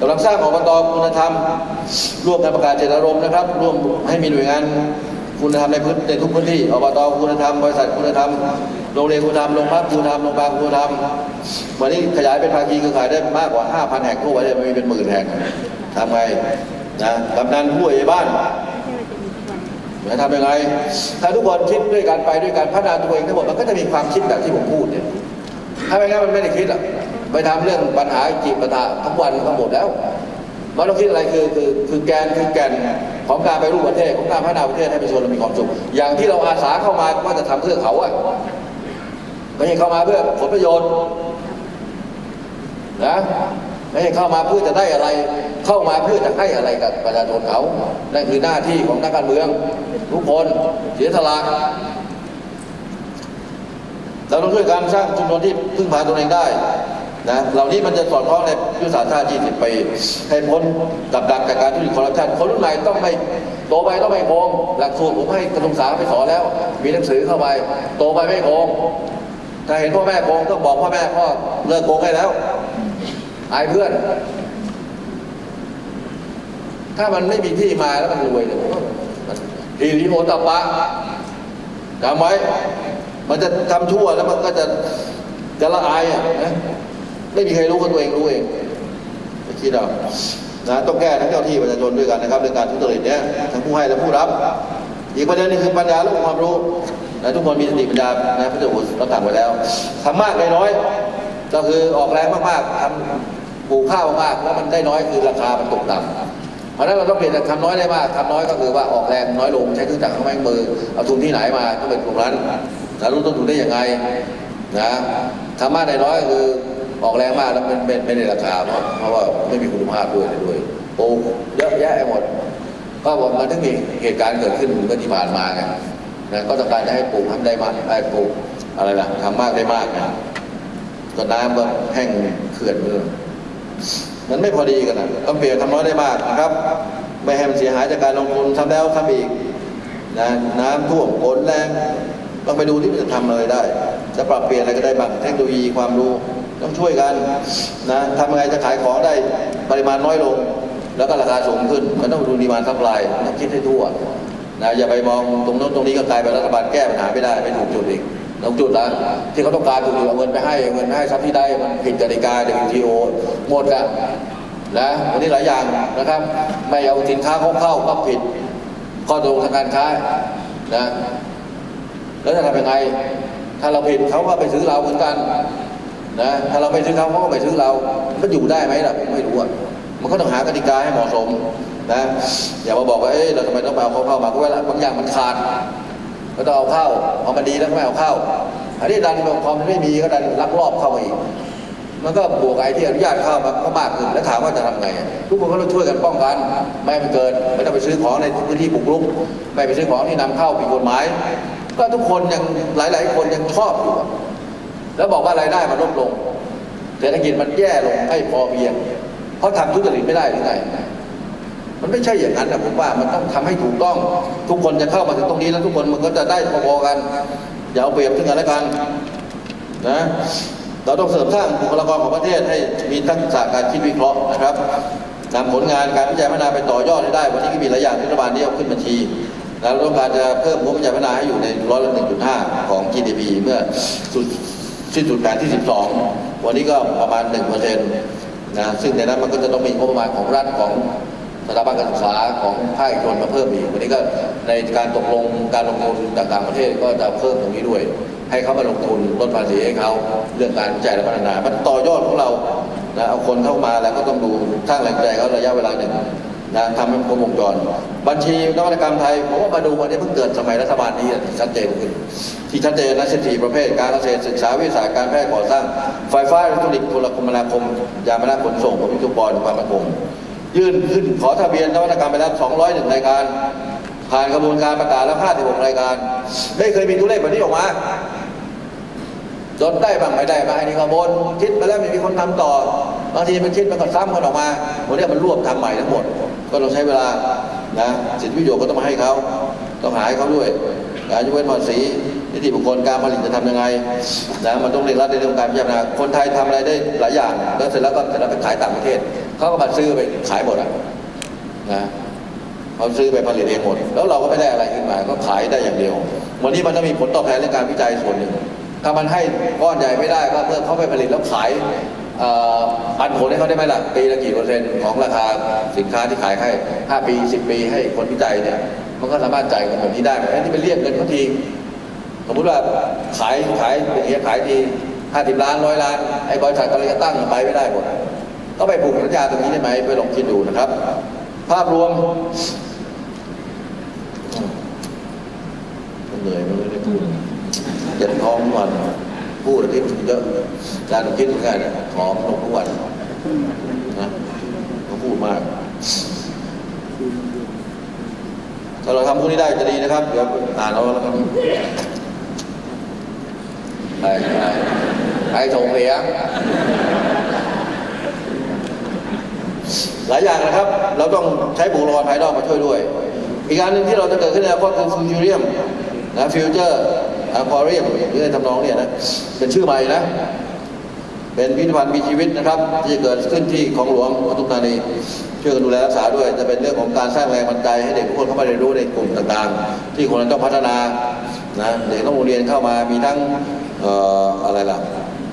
กำลังสร้างอบตคุณธรรม ร่วมกันประกาศเจตนารมณ์นะครับ ร่วมให้มีหน่วยงานคุณธรรมในพื้นในทุกพื้นที่อบตคุณธรรมบริษัทคุณธรรมโรงเรียนคุณธรรมโรงพักคุณธรรมโรงพยาบาลคุณธรรมวันนี้ขยายเป็นภาคีเครือข่ายได้มากกว่า 5,000 แห่งทั่วประเทศมีเป็นหมื่นแห่งทำไงนะกำนันผู้ใหญ่บ้านจะทำยังไงถ้าทุกคนคิดด้วยกันไปด้วยกันพัฒนาตัวเองทั้งหมดมันก็จะมีความคิดแบบที่ผมพูดเนี่ยถ้าไม่งั้นมันไม่ได้คิดอะ ไปทำเรื่องปัญหาจีบปัญหาทั้งวันทั้งหมดแล้วมันต้องคิดอะไรคือคือคือแกนคือแกนของการไปรูปประเทศของการพัฒนาประเทศให้ประชาชนเรามีความสุขอย่างที่เราอาสาเข้ามาว่าจะทำเพื่อเขาอะไม่ใช่เข้ามาเพื่อผลประโยชน์นะไม่ใช่เข้ามาเพื่อจะได้อะไร เข้ามาเพื่อจะให้อะไรกับประชาชนเขานั่นคือหน้าที่ของนักการเมืองทุกคนเสียสละเราต้องช่วยกันสร้างชุมชนที่พึ่งพาตนเองได้ นะเหล่านี้มันจะสอดคล้องในยุทธศาสตร์ชาติ 20 ปี ให้พ้นกับดักจากการทุจริตคอร์รัปชันคนรุ่นใหม่ต้องไม่โตไปต้องไม่โกงหลักสูตรผมให้กระทรวงสาธารณสุขไปสอนแล้ว มีหนังสือเข้าไป โตไปไม่โกงถ้าเห็นพ่อแม่โกงต้องบอกพ่อแม่พ่อเลิกโกงให้แล้วอายเพื่อน ถ้ามันไม่มีที่มาแล้วมันรวยเนี่ยผมว่ามันทีรีโอตปปะจำไว้ มันจะทำชั่วแล้วมันก็จะจะละอายอะนะ ไม่มีใครรู้กับตัวเองรู้เองไม่คิดเอานะต้องแก้ทั้งเจ้าที่ประชาชนด้วยกันนะครับเรื่องการทุจริตเนี่ยทั้งผู้ให้และผู้รับ อีกประเด็นนึงคือปัญญาและองความรู้นะทุกคนมีสติปัญญานะพระเจ้าอยู่หัวเรางไว้แล้วทำมากได้น้อย ก็คือออกแรงมากๆทำปลูกข้าวมากแล้วมันได้น้อยคือราคามันตกต่ำเพราะนั้นเราต้องเปลี่ยนจากทำน้อยได้มากทำน้อยก็คือว่าออกแรงน้อยลงใช้เครื่องจักรข้างแม่งมือเอาทุนที่ไหนมาต้องเป็นตรงนั้นแล้วรู้ต้นทุนได้ยังไงนะทำมากได้น้อยก็คือ ออกแรงมากแล้วมันไม่ได้ราคาเพราะเพราะว่าไม่มีคุณภาพด้วยอะไรด้วยปลูกเยอะแยะไปหมด ก็บอกมันถึงมีเหตุการณ์เกิดขึ้นเมื่อที่ผ่านมาไงนะก็ต้องการจะให้ปลูกทำได้มากให้ปลูกอะไรล่ะทำมากได้มากนะก็น้ำก็แห้งเขื่อนเมือมันไม่พอดีกันนะต้องเปลี่ยนทำน้อยได้มากนะครับ ไม่ให้มันเสียหายจากการลงทุนทำแล้วทำอีกนะน้ำท่วมฝนแรงต้องไปดูที่มันจะทำอะไรได้ จะปรับเปลี่ยนอะไรก็ได้บ้างเทคโนโลยีความรู้ ต้องช่วยกันนะทำยังไงจะขายของได้ปริมาณน้อยลง แล้วก็ราคาสูงขึ้นมันต้องดูดีมานซัพพลายคิดให้ทั่วนะอย่าไปมองตรงโน้นตรงนี้ก็กลายเป็นรัฐบาลแก้ปัญหาไม่ได้ไม่ถูกจุดอีกตรงจุดนะที่เขาต้องการถูกเอาเงินไปให้เงินให้ทรัพย์ที่ได้มันผิดกติกา WTO หมดอะนะวันนี้หลายอย่างนะครับ ไม่เอาสินค้าเข้าเข้าก็ผิดข้อตกลงทางการค้านะแล้วจะทำยังไง ถ้าเราผิดเขาก็ไปซื้อเราเหมือนกัน นะถ้าเราไปซื้อเขาเขาก็ไปซื้อเรามันอยู่ได้ไหมล่ะผมไม่รู้อะมันก็ต้องหากติกาให้เหมาะสมนะอย่ามาบอกว่าเอ้ยเราทำไมต้องไปเอาเข้าเข้ามาเพราะว่าบางอย่างมันขาดก็ต้องเอาเข้าพอมันดีแล้วก็ไม่เอาเข้า อันนี้ดันพอมันไม่มีก็ดันลักลอบเข้ามาอีกมันก็บวกไอ้ที่อนุญาตเข้ามาก็มากขึ้นแล้วถามว่าจะทำไง ทุกคนก็ต้องช่วยกันป้องกัน ไม่ให้มันเกินไม่ต้องไปซื้อของในพื้นที่บุกรุก ไม่ไปซื้อของที่นำเข้าผิดกฎหมาย ก็ทุกคนยังหลาย ๆ คนยังชอบอยู่อะ แล้วบอกว่ารายได้มันลดลงเศรษฐกิจมันแย่ลงไม่พอเพียงเขาะทำทุจริตไม่ได้หรือไงมันไม่ใช่อย่างนั้นนะผมว่ามันต้องทำให้ถูกต้อง ทุกคนจะเข้ามาถึงตรงนี้แล้วทุกคนมันก็จะได้พอๆกัน อย่าเอาเปรียบซึ่งกันและกันนะเราต้องเสริมสร้างบุคลากรของประเทศให้มีทักษะการคิดวิเคราะห์นะครับนำผลงานการวิจัยพัฒนาไปต่อยอดให้ได้ วันนี้ก็มีหลายอย่างที่รัฐบาลนี้เอาขึ้นบัญชีแล้วเราต้องการจะเพิ่มงบวิจัยพัฒนาให้อยู่ในร้อยละ1.5ของ GDP เมื่อสุด สิ้นสุดแผนที่ 12 วันนี้ก็ประมาณ1%เปอร์เซ็นต์นะซึ่งในนั้นมันก็จะต้องมีงบประมาณของรัฐของสถาบันการศึกษาของภาคเอกชนมาเพิ่มอีกวันนี้ก็ในการตกลงการลงทุนต่างประเทศก็จะเพิ่มตรงนี้ด้วย ให้เขามาลงทุนลดภาษีให้เขาเรื่องการวิจัยและพัฒนามันต่อยอดของเรานะเอาคนเข้ามาแล้วก็ต้องดูสร้างแรงใจเขาระยะเวลาหนึ่ง นะทำให้ครบวงจร บัญชีนวัตกรรมไทยผมว่ามาดูวันนี้เพิ่งเกิดสมัยรัฐบาลนี้ที่ชัดเจนขึ้น ที่ชัดเจนนะเศรษฐีประเภทการเกษตรศึกษาวิทยาศาสตร์การแพทย์ก่อสร้าง ไฟฟ้าอิเล็กทรอนิกส์โทรคมนาคม ยานพาหนะขนส่งผมทุกบอลความมั่นคงยื่นขึ้นขอทะเบียนนวัตกรรมไปแล้ว 201 รายการ ผ่านกระบวนการประกาศแล้ว 56 รายการ ไม่เคยมีตัวเลขแบบนี้ออกมาจดได้บ้างไม่ได้บ้างอ้นี่ขบวนคิดมาแล้วไม่มีคนทำต่อ บางทีมันคิดมันก็ซ้ำกันออกมาวันนี้มันรวบทำใหม่ทั้งหมด ก็ต้องใช้เวลานะสิทธิประโยชน์ก็ต้องมาให้เขาต้องหาให้เขาด้วยการยกเว้นภาษีนิติบุคคลการผลิตจะทำยังไงนะมันต้องเร่งรัดในเรื่องการพิจารณาคนไทยทำอะไรได้หลายอย่าง แล้วเสร็จแล้วก็เสร็จแล้วไปขายต่างประเทศเขาก็มาซื้อไปขายหมดอะนะเขาซื้อไปผลิตเองหมด แล้วเราก็ไม่ได้อะไรขึ้นมาก็ขายได้อย่างเดียว วันนี้มันต้องมีผลตอบแทนเรื่องการวิจัยส่วนหนึ่งถ้ามันให้ก้อนใหญ่ไม่ได้ก็เมื่อเขาไปผลิตแล้วขาย ปันผลให้เขาได้ไหมล่ะ ปีละกี่เปอร์เซ็นต์ของราคาสินค้าที่ขายให้ห้าปีสิบปีให้คนวิจัยเนี่ย มันก็สามารถจ่ายเงินแบบนี้ได้ไหมอันนี้เป็นเรียกเงินเขาทีสมมติว่าขายขายอย่างเงี้ยขายทีห้าสิบล้านร้อยล้านไอ้บริษัทกำลังจะตั้งไปไม่ได้หมดก็ไปผูกสัญญาตรงนี้ได้ไหมไปลองคิดดูนะครับ ภาพรวมเหนื่อยมันไม่ได้พูดเจ็บท้องวัน พูดอาทิตย์เยอะอาจารคิดเหมือนกันนะหอมลงทุกวันนะเขาพูดมาก ถ้าเราทำพวกนี้ได้จะดีนะครับ เดี๋ยวอ่านเอาแล้วกันไปไปไปส่งเสียงหลายอย่างนะครับ เราต้องใช้บุคลากรภายนอกมาช่วยด้วย อีกการหนึ่งที่เราจะเกิดขึ้นในอนาคตคือฟิวเจอร์นะฟิวเจอร์ อะควาเรียมหรือในทำนองเนี่ยนะเป็นชื่อใหม่นะเป็นพิพิธภัณฑ์มีชีวิตนะครับที่เกิดขึ้นที่ของหลวงปทุมธานีช่วยกันดูแลรักษาด้วย จะเป็นเรื่องของการสร้างแรงบันดาลใจให้เด็กทุกคนเข้ามาเรียนรู้ในกลุ่มต่างๆ ที่คนต้องพัฒนานะเด็กต้องเรียนเข้ามามีทั้งอออะไรล่ะ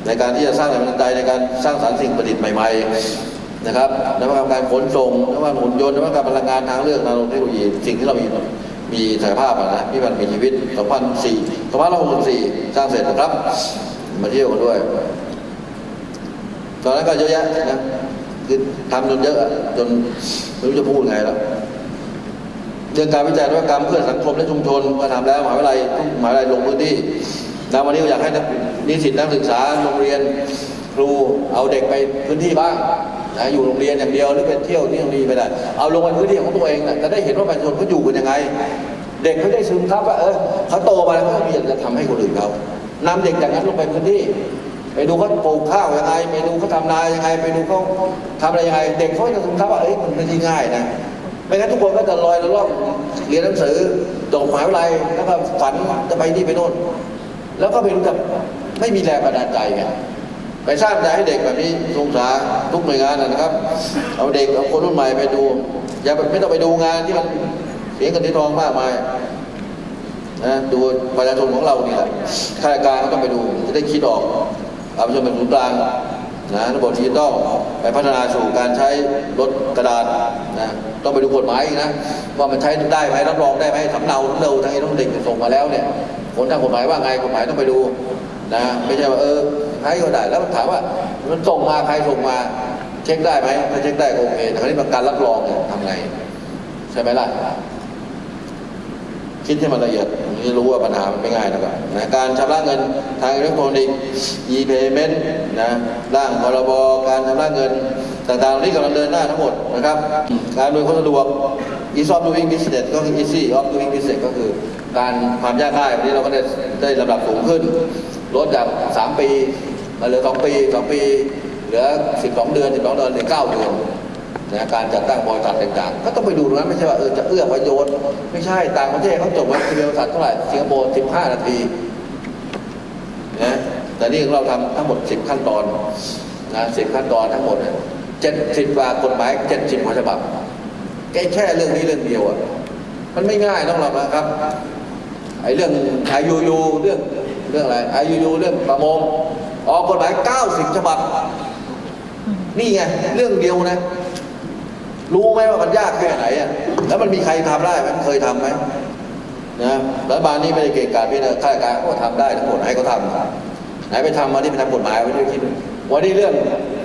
ในการที่จะสร้างแรงบันดาลใจในการสร้างสรรค์สิ่งประดิษฐ์ใหม่ ๆนะครับนวัตกรรมการขนส่งนวัตกรรมหุ่นยนต์นวัตกรรมพลังงานทางเลือกนาโนเทคโนโลยีสิ่งที่เรามี มีศักยภาพอะนะที่มันมีชีวิต 2004 2564 สร้างเสร็จนะครับ มาเที่ยวกันด้วย ตอนนั้นก็เยอะแยะนะคือทำจนเยอะจนไม่รู้จะพูดไงแล้วเรื่องการวิจัยนวัตกรรมเพื่อสังคมและชุมชนก็ทำแล้วมหาวิทยาลัยทุกมหาวิทยาลัยลงพื้นที่แล้ววันนี้อยากให้นิสิตนักศึกษาโรงเรียนครูเอาเด็กไปพื้นที่บ้าง นะอยู่โรงเรียนอย่างเดียวหรือไปเที่ยวที่โรงเรียนไม่ได้เอาลงไปพื้นที่ของตัวเองนะจะได้เห็นว่าประชาชนเขาอยู่กันยังไง เด็กเขาได้ซึมซับว่าเออเขาโตมาแล้วเขามีอยากจะทำให้คนอื่นเขานำเด็กจากนั้นลงไปพื้นที่ ไปดูเขาปลูกข้าวยังไงไปดูเขาทำนายังไง ไปดูเขาทำอะไรยังไง เด็กเขาจะซึมซับว่าเอ้ยมันไม่ใช่ง่ายนะไม่งั้นทุกคนก็จะลอยละล่องเรียนหนังสือจบมหาวิทยาลัยแล้วก็ฝันจะไปนี่ไปโน่นแล้วก็ไม่รู้จะไม่มีแรงบันดาลใจไง ไปสร้างใจให้เด็กแบบนี้สงสารทุกหน่วยงานนะครับ เอาเด็กเอาคนรุ่นใหม่ไปดู อย่าไม่ต้องไปดูงานที่มันเสียเงินที่ทองมากมายนะดูประชาชนของเรานี่แหละข้าราชการก็ต้องไปดูจะได้คิดออกเอาไปชมเป็นศูนย์กลางนะระบบดิจิตอลไปพัฒนาสู่การใช้รถกระดาษนะต้องไปดูกฎหมายอีกนะว่ามันใช้ได้ไหมรับรองได้ไหมสำเนาสำเนาทางไอ้ต้องเด็กส่งมาแล้วเนี่ยผลทางกฎหมายว่าไงกฎหมายต้องไปดูนะไม่ใช่ว่าเออ ให้ก็ได้ แล้วมันถามว่ามันส่งมาใครส่งมา เช็คได้ไหมถ้าเช็คได้ก็โอเคแต่คราวนี้มันการรับรองเนี่ยทำไง ใช่ไหมล่ะคิดให้มันละเอียดผมจะรู้ว่าปัญหามันไม่ง่ายนะครับนะการชำระเงินทางอิเล็กทรอนิกส์ e-payment นะร่างพรบการชำระเงินต่างๆเหล่านี้กำลังเดินหน้าทั้งหมดนะครับการโดยคนสะดวก ease of doing business ก็คือ easy of doing business ก็คือ การความยากง่ายวันนี้เราก็ได้ได้ระดับสูงขึ้นลดจาก 3 ปี มาเหลือ2ปี2ปี เหลือ12เดือน12เดือนเหลือ9เดือนนะการจัดตั้งบริษัทต่างๆ ก็ต้องไปดูตรงนั้นไม่ใช่ว่าเออจะเอื้อประโยชน์ไม่ใช่ต่างประเทศเขาจบมาเป็นบริษัทเท่าไหร่สิงคโปร์15นาทีนะแต่นี่เราทำทั้งหมด10ขั้นตอนนะ10ขั้นตอนทั้งหมดเนี่ย70กว่ากฎหมาย70กว่าฉบับแค่แค่เรื่องนี้เรื่องเดียวอะมันไม่ง่ายต้องหรอกนะครับไอ้เรื่อง IUU เรื่องเรื่องอะไร IUU เรื่องประมง ออกกฎหมาย 90 ฉบับ นี่ไง เรื่องเดียวนะ รู้ไหมว่ามันยากแค่ไหนอะแล้วมันมีใครทำได้ไหมเคยทำไหมนะรัฐบาลนี้ไม่ได้เก่งกาจพี่นะข้าราชการก็ทำได้ทั้งหมดให้เขาทำไหนไปทำมาที่ไปทำกฎหมายไว้ด้วยคิดวันนี้เรื่อง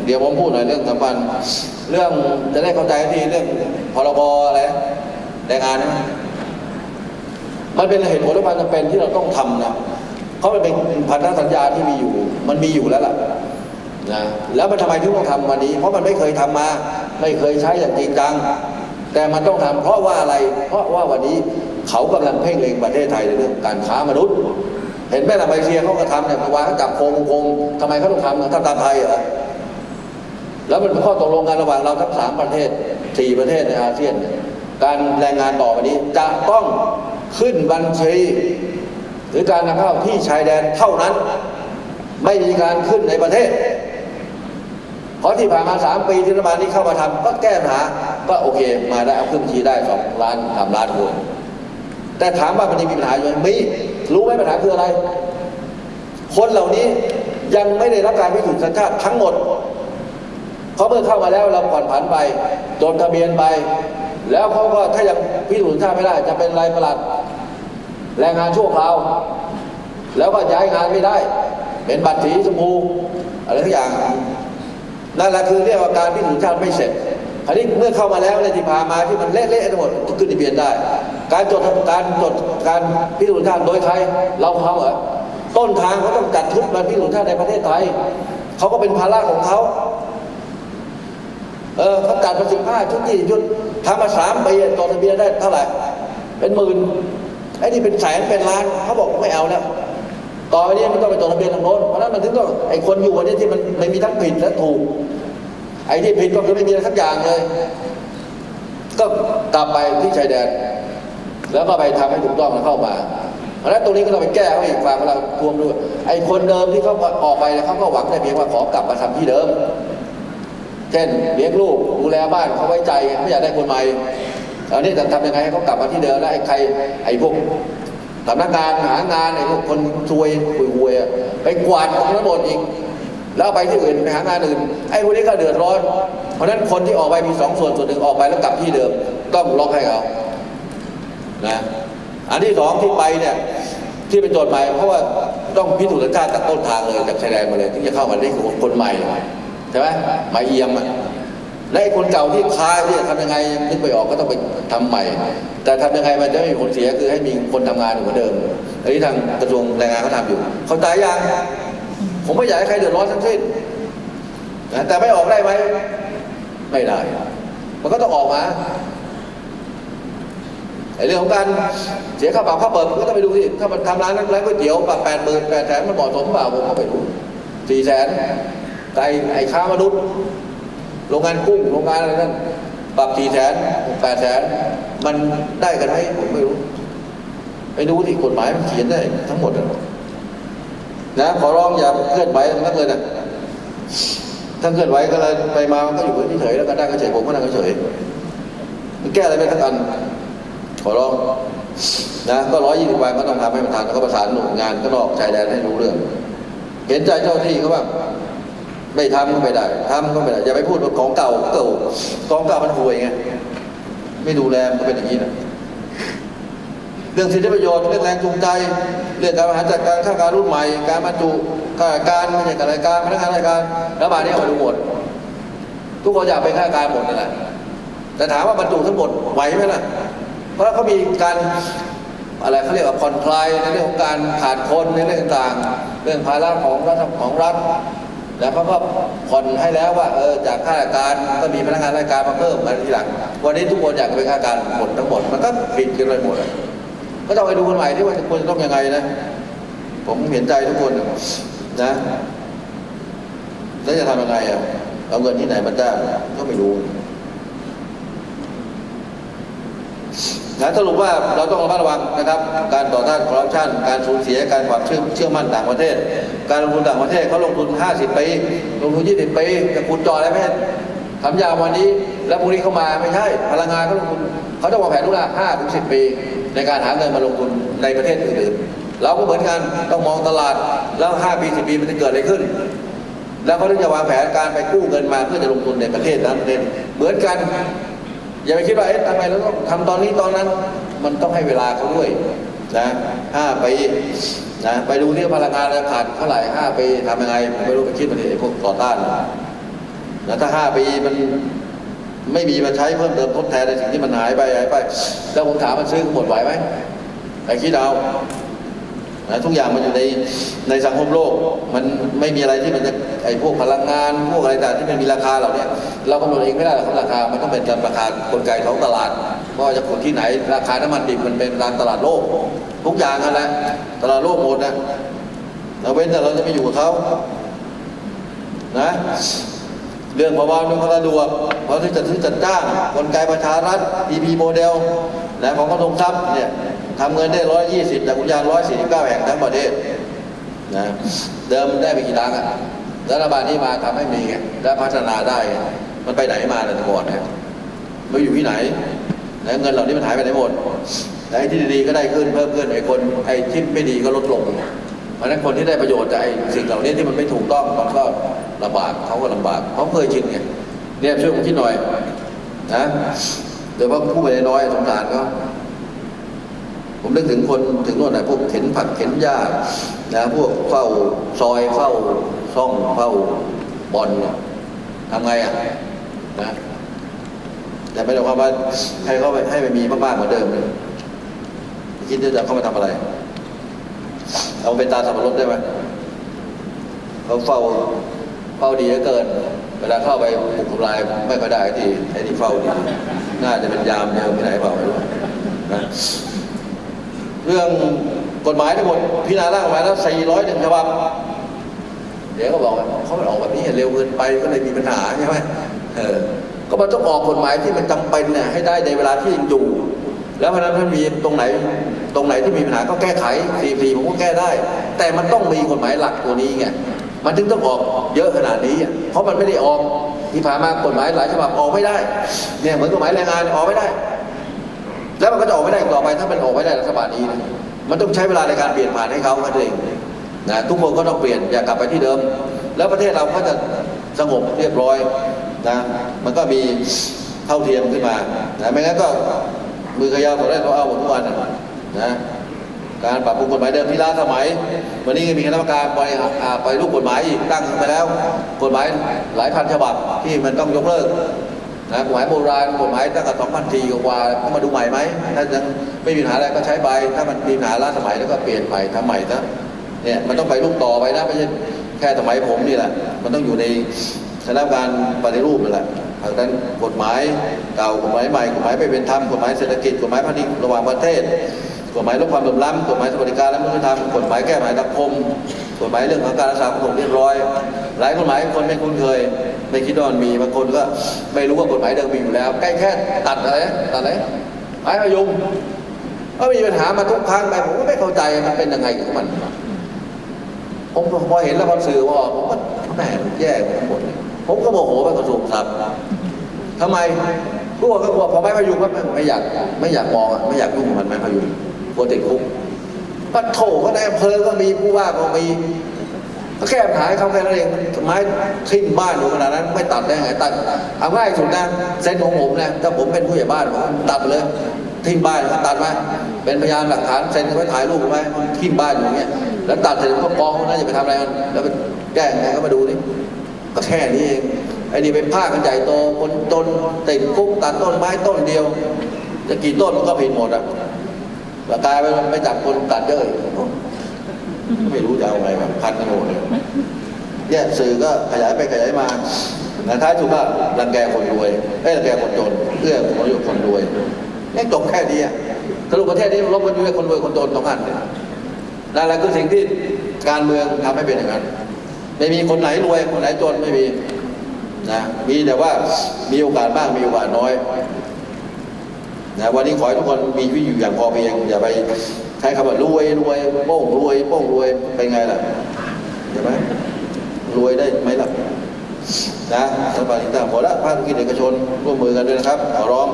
เดี๋ยวผมพูดหน่อยเรื่องสำคัญเรื่องจะได้เข้าใจที่เรื่องพรบอะไรแรงงานนะมันเป็นเหตุผลและความจำเป็นที่เราต้องทำนะเพราะมันเป็นพันธสัญญาที่มีอยู่ มันมีอยู่แล้วล่ะนะแล้วมันทำไมถึงต้องทำวันนี้ เพราะมันไม่เคยทำมา ไม่เคยใช้อย่างจริงจัง แต่มันต้องทำเพราะว่าอะไร เพราะว่าวันนี้เขากำลังเพ่งเล็งประเทศไทยในเรื่องการค้ามนุษย์ เห็นไหมล่ะมาเลเซียเขาก็ทำเนี่ยมาวางจับโคงโคงทำไมเขาต้องทำทำตามไทยเหรอแล้วมันเป็นข้อตกลงกันระหว่างเราทั้งสามประเทศสี่ประเทศในอาเซียน การแรงงานต่อไปนี้จะต้องขึ้นบัญชี หรือการนำเข้าที่ชายแดนเท่านั้น ไม่มีการขึ้นในประเทศ เพราะที่ผ่านมาสามปีที่รัฐบาลนี้เข้ามาทำก็แก้ปัญหา ก็โอเคมาได้เอาขึ้นบัญชีได้สองล้านสามล้านคนแต่ถามว่ามันยังมีปัญหาอยู่ไหมมีรู้ไหมปัญหาคืออะไร คนเหล่านี้ยังไม่ได้รับการพิสูจน์สัญชาติทั้งหมดเขาเมื่อเข้ามาแล้วเราผ่อนผันไปจดทะเบียนไป แล้วเขาก็ถ้ายังพิสูจน์สัญชาติไม่ได้ จะเป็นรายประหลัด แรงงานชั่วคราว แล้วก็ย้ายงานไม่ได้ เป็นบัตรสีชมพูอะไรทุกอย่างนั่นแหละคือเรียกว่าการพิสูจน์ชาติไม่เสร็จคราวนี้เมื่อเข้ามาแล้วในที่ผ่านมาที่มันเละๆทั้งหมดก็ขึ้นทะเบียนได้ การจดการจดการพิสูจน์ชาติโดยใครเราเขาเหรอต้นทางเขาต้องจัดชุดมารพิสูจน์ชาติในประเทศไทยเขาก็เป็นภาระของเขาเออเขาจัดมาสิบห้าชุดยี่ชุดทำมาสามปีจดทะเบียนได้เท่าไหร่เป็นหมื่นไอ้นี่เป็นแสนเป็นล้านเขาบอกไม่เอาแล้ว ต่อไปนี้มันต้องไปจดทะเบียนทางโน้นเพราะนั้นมันถึงต้องไอ้คนอยู่วันนี้ที่มันไม่มีทั้งผิดและถูก ไอ้ที่ผิดก็คือไม่มีอะไรสักอย่างเลย ก็กลับไปที่ชายแดน แล้วก็ไปทำให้ถูกต้องแล้วเข้ามาเพราะนั้นตรงนี้ก็ต้องไปแก้เขาอีกฝั่งเราทวงด้วยไอ้คนเดิมที่เขาออกไปเนี่ยเขาก็หวังได้เพียงว่าขอกลับมาทำที่เดิม เช่นเลี้ยงลูกดูแลบ้านเขาไว้ใจไม่อยากได้คนใหม่อันนี้จะทำยังไงให้เขากลับมาที่เดิมแล้วไอ้ใครไอ้พวก สำนักงานหางานไอ้พวกคนซวยคุยหวยๆอะไปกวาดตรงนั้นหมดอีก แล้วไปที่อื่นไปหางานอื่น ไอ้พวกนี้ก็เดือดร้อน เพราะนั้นคนที่ออกไปมีสองส่วนส่วนหนึ่งออกไปแล้วกลับที่เดิม ต้องล็อกให้เขานะอันที่สองที่ไปเนี่ยที่เป็นโจทย์ใหม่เพราะว่าต้องพิสูจน์สัญชาติตั้งต้นทางเลยจากชายแดนมาเลยถึงจะเข้ามาได้คือคนใหม่ใช่ไหมใหม่เอี่ยมอะ และไอ้คนเก่าที่คาที่จะทำยังไงนึกไปออกก็ต้องไปทำใหม่ แต่ทำยังไงมันจะไม่มีผลเสียคือให้มีคนทำงานอยู่เหมือนเดิมอันนี้ทางกระทรวงแรงงานเขาทำอยู่ เขาตายยังผมไม่อยากให้ใครเดือดร้อนทั้งสิ้นนะแต่ไม่ออกได้ไหมไม่ได้ มันก็ต้องออกมาไอ้เรื่องของการเสียค่าปรับค่าเปิดก็ต้องไปดูสิถ้ามันทำร้านร้านก๋วยเตี๋ยวปรับแปดหมื่นแปดแสนมันเหมาะสมเปล่าผมก็ไปดูสี่แสนแต่ไอ้ไอ้ค้ามนุษย์ โรงงานกุ้งโรงงานอะไรนั่นปรับสี่แสนแปดแสนมันได้กันไหมผมไม่รู้ ไปดูที่กฎหมายมันเขียนได้ทั้งหมดนะขอร้องอย่าเคลื่อนไหวนักเลยนะถ้าเคลื่อนไหวก็เลยไปมามันก็อยู่เฉยๆแล้วก็ได้ก็เฉยผมก็นั่งเฉยมันแก้อะไรไม่ทันขอร้องนะก็ร้อยยี่สิบวันก็ต้องทำให้มันทันแล้วก็ประสานหน่วยงานก็นอกชายแดนให้รู้เรื่อง เห็นใจเจ้าที่เขาบ้าง ไม่ทำก็ไม่ได้ทำก็ไม่ได้อย่าไปพูดว่าของเก่าเก่าของเก่ามันห่วยไงไม่ดูแลมันก็เป็นอย่างนี้นะเรื่องสิทธิประโยชน์เรื่องแรงจูงใจ เรื่องการบริหารจัดการข้าการรุ่นใหม่ การบรรจุข้าราชการไม่ใช่ข้าราชการพนักงานราชการรัฐบาลนี้เอามาดูหมดทุกคนอยากเป็นข้าราชการหมดนั่นแหละแต่ถามว่าบรรจุทั้งหมดไหวไหมล่ะ เพราะเขามีการอะไรเขาเรียกว่าผ่อนคลายในเรื่องของการขาดคนในเรื่องต่าง เรื่องภาระของรัฐของรัฐ แล้วเขาก็ผ่อนให้แล้วว่าเออจากข้าราชการก็มีพนักงานราชการมาเพิ่มมาทีหลังวันนี้ทุกคนอยากเป็นข้าราชการหมดทั้งหมดมันก็ผิดกันเลยหมดก็ต้องไปดูกันใหม่ที่ว่าควรจะต้องยังไงนะ ผมเห็นใจทุกคนนะแล้วจะทำยังไงอะเอาเงินที่ไหนมาจ้างก็ไม่รู้ นะสรุปว่าเราต้องระมัดระวังนะครับ การต่อต้านคอร์รัปชันการสูญเสียการความเชื่อเชื่อมั่นต่างประเทศ การลงทุนต่างประเทศเขาลงทุน 50ปีลงทุน 20ปีจะคุณจออะไรไหมทำยาววันนี้ แล้วพรุ่งนี้เขามาไม่ใช่พลังงานเขาลงทุนเขาต้องวางแผนล่วงหน้า5ถึง10ปี ในการหาเงินมาลงทุนในประเทศอื่นๆเราก็เหมือนกันต้องมองตลาดแล้ว5ปี10ปีมันจะเกิดอะไรขึ้นแล้วเขาถึงจะวางแผนการไปกู้เงินมาเพื่อจะลงทุนในประเทศนั้นเหมือนกัน อย่าไปคิดว่าเอ๊ะทำไมเราต้องทำตอนนี้ตอนนั้น มันต้องให้เวลาเขาด้วยนะห้าปีนะไปดูที่พลังงานขาดเท่าไหร่ห้าปีทำยังไงผมไม่รู้ไปคิดมันไอ้พวกต่อต้านนะถ้าห้าปีมันไม่มีมาใช้เพิ่มเติมทดแทนในสิ่งที่มันหายไปหายไป แล้วผมถามมันซื้อหมดไหวไหมไอ้คิดเอานะทุกอย่างมันอยู่ในในสังคมโลก มันไม่มีอะไรที่มันจะ ไอ้พวกพลังงานพวกอะไรต่างที่มันมีราคาเหล่าเนี้ยเรากำหนดเองไม่ได้หรอกครับราคา มันต้องเป็นตามราคากลไกท้องตลาดเพราะว่าจะผลที่ไหน ราคาน้ำมันดิบมันเป็นตามตลาดโลก ทุกอย่างนั่นแหละตลาดโลกหมดนะเราเว้นแต่เราจะไปอยู่กับเขานะเรื่องภาวะนุ่งคสะดวกเพราะที่จะซื้อจัดจ้างกลไกประชารัฐ EP โมเดล และของกระทรวงทรัพย์เนี่ยทำเงินได้ร้อยยี่สิบจากอุทยานร้อยสี่สิบเก้าแห่งทั้งประเทศนะเดิมได้ไปกี่ตังค์อะ รัฐบาลนี้มาทำให้มีไงและพัฒนาได้ มันไปไหนมาแต่ก่อนเนี่ยมันอยู่ที่ไหนแล้วเงินเหล่านี้มันหายไปไหนหมดไอ้ที่ดีๆก็ได้ขึ้นเพิ่มขึ้นไอ้คนไอ้ที่ไม่ดีก็ลดลงเพราะฉะนั้นคนที่ได้ประโยชน์จากไอ้สิ่งเหล่านี้ที่มันไม่ถูกต้องมันก็ลำบากเขาก็ลำบากเขาเคยชินไงเนี่ยช่วยผมคิดหน่อยนะโดยเฉพาะผู้ใหญ่น้อยสงสารเขาผมนึกถึงคนถึงโน่นนะพวกเข็นผักเข็นหญ้านะพวกเฝ้าซอยเฝ้า ซ่องเฝ้าบอลเนี่ยทำไงอะนะแต่ไม่ได้ความว่าให้เขาไปให้มันมีมากๆเหมือนเดิมเลยคิดว่าจะเข้ามาทำอะไร เอาเป็นตาสับปะรดได้ไหมเขาเฝ้าเฝ้าดีเหลือเกิน เวลาเข้าไปบุกทำลายไม่ค่อยได้ที่ไอ้ที่เฝ้าดีน่าจะเป็นยามเดิมที่ไหนเปล่าไม่รู้นะเรื่องกฎหมายทั้งหมดพิจารณาร่างมาแล้ว400หนึ่งฉบับ ดี๋ยวก็บอกว่าเขาไม่ออกแบบนี้เร็วเกินไปก็เลยมีปัญหาใช่ไหมเออก็มันต้องออกกฎหมายที่มันจำเป็นเนี่ยให้ได้ในเวลาที่ยังอยู่ แล้วเพราะนั้นถ้ามีตรงไหนตรงไหนที่มีปัญหาก็แก้ไขฟรีๆผมก็แก้ได้ แต่มันต้องมีกฎหมายหลักตัวนี้ไงมันถึงต้องออกเยอะขนาดนี้ เพราะมันไม่ได้ออกที่ผ่านมากฎหมายหลายฉบับออกไม่ได้เนี่ยเหมือนกฎหมายแรงงานออกไม่ได้ แล้วมันก็จะออกไม่ได้ต่อไป ถ้ามันออกไม่ได้รัฐบาลนี้ มันต้องใช้เวลาในการเปลี่ยนผ่านให้เขากันเอง นะทุกคนก็ต้องเปลี่ยนอย่ากลับไปที่เดิม แล้วประเทศเราก็จะสงบเรียบร้อยนะมันก็มีเท่าเทียมขึ้นมานะไม่งั้นก็มือขยาวตัวแรกเขาเอาหมดทุกวันนะการปรับปรุงกฎหมายเดิมที่ล้าสมัย วันนี้มีคณะกรรมการไปไปรูปกฎหมายอีกตั้งไปแล้ว กฎหมายหลายพันฉบับที่มันต้องยกเลิกนะกฎหมายโบราณกฎหมายตั้งแต่2,000ทีกว่าก็มาดูใหม่ไหมถ้ายังไม่มีปัญหาอะไรก็ใช้ไป ถ้ามันมีปัญหาล้าสมัยแล้วก็เปลี่ยนใหม่ทำใหม่นะ เนี่ยมันต้องไปลูกต่อไปนะไม่ใช่แค่สมัยผมนี่แหละ มันต้องอยู่ในคณะกรรมการปฏิรูปนั่นแหละทางด้านกฎหมายเก่ากฎหมายใหม่กฎหมายไม่เป็นธรรมกฎหมายเศรษฐกิจกฎหมายพันธุ์ระหว่างประเทศกฎหมายลดความเหลื่อมล้ำกฎหมายสวัสดิการและมนุษยธรรมกฎหมายแก้ปัญหาสังคมกฎหมายเรื่องของการรักษาความสงบเรียบร้อย หลายกฎหมายคนไม่คุ้นเคย ไม่คิดว่ามันมีบางคนก็ไม่รู้ว่ากฎหมายเดิมมีอยู่แล้ว ใกล้แค่ตัดอะไรตัดอะไรไม้พยุงก็มีปัญหามาทุกครั้งไปผมก็ไม่เข้าใจมันเป็นยังไงของมัน ผมพอเห็นแล้วพอสื่อว่าอกผมก็แหมแย่ทั้งหมดผมก็โมโหไปกระทรวงทรัพย์ทำไมกลัวก็กลัวพอไม้พยุงก็ไม่ไม่อยากไม่อยากมองอะไม่อยากยุ่งกับมันไม้พยุงกลัวติดคุกปัดโถก็ในอำเภอก็มีผู้ว่าก็มีก็แก้ปัญหาเขาแค่นั้นเองไม้ทิ่มบ้านอยู่ขนาดนั้น ไม่ตัดได้ไงตัดเอาง่ายสุดนะเส้นของผมนะถ้าผมเป็นผู้ใหญ่บ้านผมตัดเลย ทิ่มบ้านตัดมาเป็นพยานหลักฐานเซ็นไว้ถ่ายรูปไว้ทิ่มบ้านอยู่อย่างเงี้ยแล้วตัดเสร็จก็กองนะอย่าไปทำอะไรมันแล้วไปแก้ไงก็มาดูนี่ก็แค่นี้เองไอ้นี่เป็นภาคกันใหญ่โตคนจนติดคุกตัดต้นไม้ต้นเดียว จะกี่ต้นมันก็ผิดหมดอะแต่กลายไปไม่จับคนตัดเยอะไม่รู้จะเอาไงแบบพันกันหมดเลยเนี่ยสื่อก็ขยายไปขยายมาแต่ท้ายสุดก็รังแกคนรวยเอ้ยรังแกคนจนเพื่อประโยชน์คนรวย นี่จบแค่นี้อะสรุปประเทศนี้ลบกันอยู่ในคนรวยคนจนสองอันเนี่ยนั่นแหละคือสิ่งที่การเมืองทำให้เป็นอย่างนั้น ไม่มีคนไหนรวยคนไหนจนไม่มีนะมีแต่ว่ามีโอกาสบ้างมีโอกาสน้อยนะวันนี้ขอให้ทุกคนมีชีวิตอยู่อย่างพอเพียงอย่าไปใช้คำว่ารวยรวยโป้งรวยโป้งรวยเป็นไงล่ะเห็นไหมรวยได้ไหมล่ะ นะสถาบันต่างๆหมดละภาคธุรกิจเอกชนร่วมมือกันด้วยนะครับขอร้อง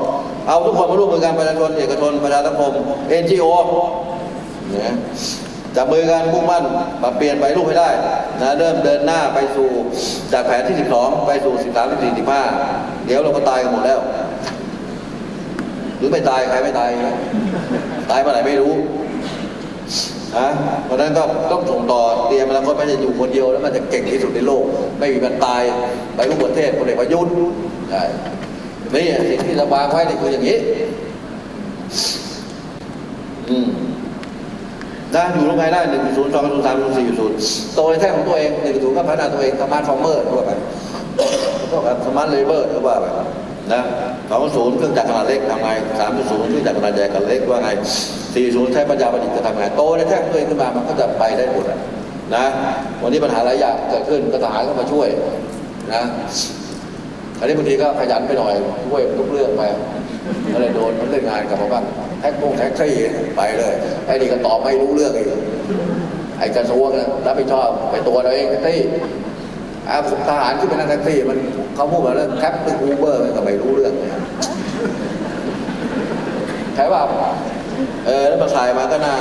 เอาทุกคนมาร่วมมือกันประชาชนเอกชนประชาสังคม NGO นะจับมือกันมุ่งมั่นปรับเปลี่ยนไปรูปให้ได้นะเริ่มเดินหน้าไปสู่จากแผนที่ 12 ไปสู่ 13 14 15 เดี๋ยวเราก็ตายกันหมดแล้ว หรือไม่ตาย ใครไม่ตาย ตายเมื่อไหร่ไม่รู้ นะเพราะนั้นก็ต้องส่งต่อเตรียมแล้วก็ไม่จะอยู่คนเดียวแล้วมันจะเก่งที่สุดในโลก ไม่มีวันตายไปรูปประเทศคนเอกประยุทธ์นี่สิ่งที่เราวางไว้นี่คืออย่างนี้ อืมนะอยู่ลงไปได้หนึ่งศูนย์สองศูนย์สามศูนย์สี่ศูนย์โตในแท้ของตัวเองหนึ่งศูนย์ก็พัฒนาตัวเองสมาร์ทฟอร์เมอร์ทั่วไปก็แบบสมาร์ทเลเบอร์ก็ว่าไป นะสองศูนย์เครื่องจักรขนาดเล็กทำไงสามศูนย์เครื่องจักรขนาดใหญ่กับเล็กว่าไงสี่ศูนย์ใช้ปัญญาประดิษฐ์จะทำไงโตในแท้ของตัวเองขึ้นมามันก็จะไปได้หมดนะ วันนี้ปัญหาหลายอย่างเกิดขึ้นก็ทหารก็มาช่วยนะอันนี้บางทีก็ขยันไปหน่อยช่วยทุกเรื่องไปก็เลยโดนมันเล่นงานกับมาบ้างแท็กพงแท็กซี่ไปเลยไอ้นี่ก็ตอบไม่รู้เรื่องอีกไอ้กระทรวงนะรับผิดชอบไปตัวเราเองแท็กซี่ ทหารที่เป็นนักแท็กซี่มันเขาพูดมาเรื่องแคปเป็นอูเบอร์มันก็ไม่รู้เรื่องเนี่ยใช่ป่ะเออ แล้วมาถ่ายมาก็น่า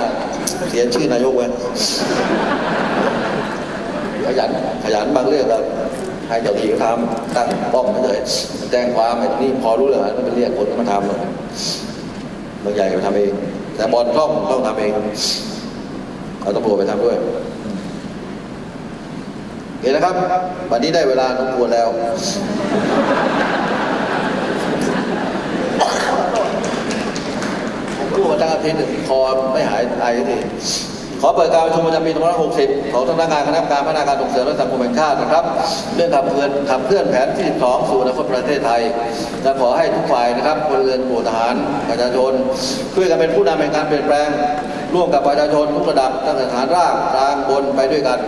เสียชื่อนายกเว้ยขยันขยันบางเรื่องก็ให้เจ้าที่ทำตั้งป้อมไปเลยแจ้งความไอ้นี่พอรู้เรื่องแล้วมันเรียกคนมาทำเลยบางใหญ่ก็ทำเองแต่บอลต้องต้องทำเองเอาตำรวจไปทำด้วย เห็นนะครับ วันนี้ได้เวลาสมควรแล้ว ผมรู้มาตั้งอาทิตย์หนึ่งคอไม่หายไอสักทีขอเปิดการประชุมประจำปี2560 ของสำนักงานคณะกรรมการพัฒนาการส่งเสริมและสังคมแห่งชาตินะครับ เรื่องขับเคลื่อนขับเคลื่อนแผนที่12สู่อนาคตประเทศไทยและขอให้ทุกฝ่ายนะครับพลเรือนผู้ทหารประชาชนช่วยกันเป็นผู้นำในการเปลี่ยนแปลง ร่วมกับประชาชนทุกระดับตั้งแต่ฐานรากกลางบนไปด้วยกัน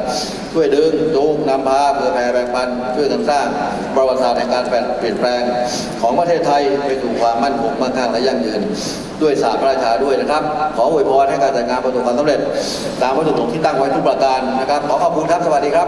ช่วยดึงจูงนำพาเพื่อแผ่แบ่งปัน ช่วยกันสร้างประวัติศาสตร์ในการเปลี่ยนแปลง ของประเทศไทยไปสู่ความมั่นคงมั่งคั่งและยั่งยืน ด้วยศาสตร์พระราชาด้วยนะครับ ขออวยพรให้การจัดงานประสบความสำเร็จ ตามวัตถุประสงค์ที่ตั้งไว้ทุกประการนะครับ ขอขอบคุณครับสวัสดีครับ